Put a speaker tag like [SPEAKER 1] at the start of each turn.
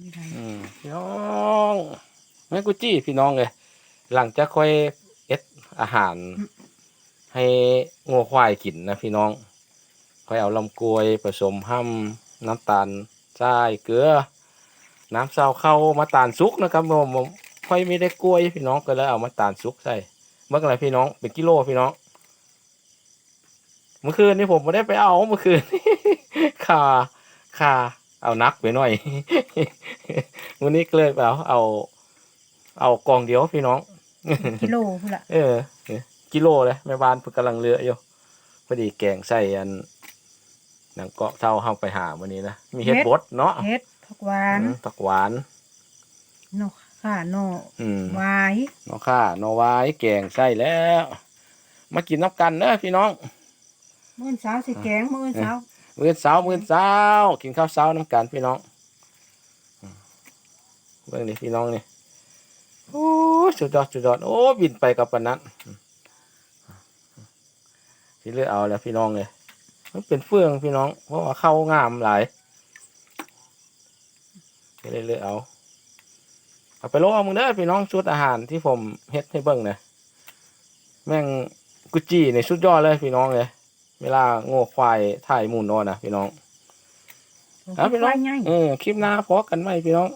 [SPEAKER 1] นี่ไง
[SPEAKER 2] อืมพี่น้องแม่กุจี้พี่น้องเลยหลังจากค่อยเอ็ดอาหาร ให้งัวควายกินนะพี่น้อง ค่อยเอาลำกล้วยผสมห้ำน้ำตาลทรายเกลือ น้ำเศร้าเข้ามาตาลสุกนะครับผมค่อยไม่ได้กล้วยพี่น้องก็เลยเอามาตาลสุกใส่เมื่อไหรพี่น้องเป็นกิโลพี่น้อง เมื่อคืนนี้ผมไม่ได้ไปเอาเมื่อคืนค่าค่า เอานักไปหน่อย วันนี้ก็เลยไปเอาเอา เอากองเดียวพี่น้อง
[SPEAKER 1] กิโลพุ่นละ
[SPEAKER 2] เออเนี่ยกิโลเลยแม่บ้านเพิ่งกำลังเลืออยู่พอดีแกงใส่อันหนังเกาะเท่าเข้าไปหาวันนี้นะ มีเห็ดบดเนาะ
[SPEAKER 1] เฮ็ดผักหวาน
[SPEAKER 2] อืมผักหวาน
[SPEAKER 1] นกข่านก
[SPEAKER 2] อืม
[SPEAKER 1] หวาย
[SPEAKER 2] นอข้านอวายแกงใส่แล้ว มากินน้ำกันเนอะพี่น้อง
[SPEAKER 1] มื้อเช้าสิแกงมื้อเช้า
[SPEAKER 2] มื้อเช้ามื้อเช้ากินข้าวเช้าน้ำกันพี่น้องเบิ่งนี่พี่น้องนี่โอ้สุดยอดสุดยอดโอ้บินไปกับปานนั้นอืมที่เลือกเอาแล้วพี่น้องเลยมันเป็นเฟืองพี่น้อง เพราะว่าเข้างามหลายก็เลยเลือกเอาเอาไปโลเอามึงเด้อพี่น้องชุดอาหารที่ผมเฮ็ดให้เบิ่งเนี่ยแม่งกุจีในสุดยอดเลยพี่น้องเลย เวลาโง่ควายถ่ายหมูนอนนะพี่น้อง
[SPEAKER 1] เอา
[SPEAKER 2] พี่น้อง
[SPEAKER 1] ไง
[SPEAKER 2] เออคลิปหน้าพอกันไหมพี่น้อง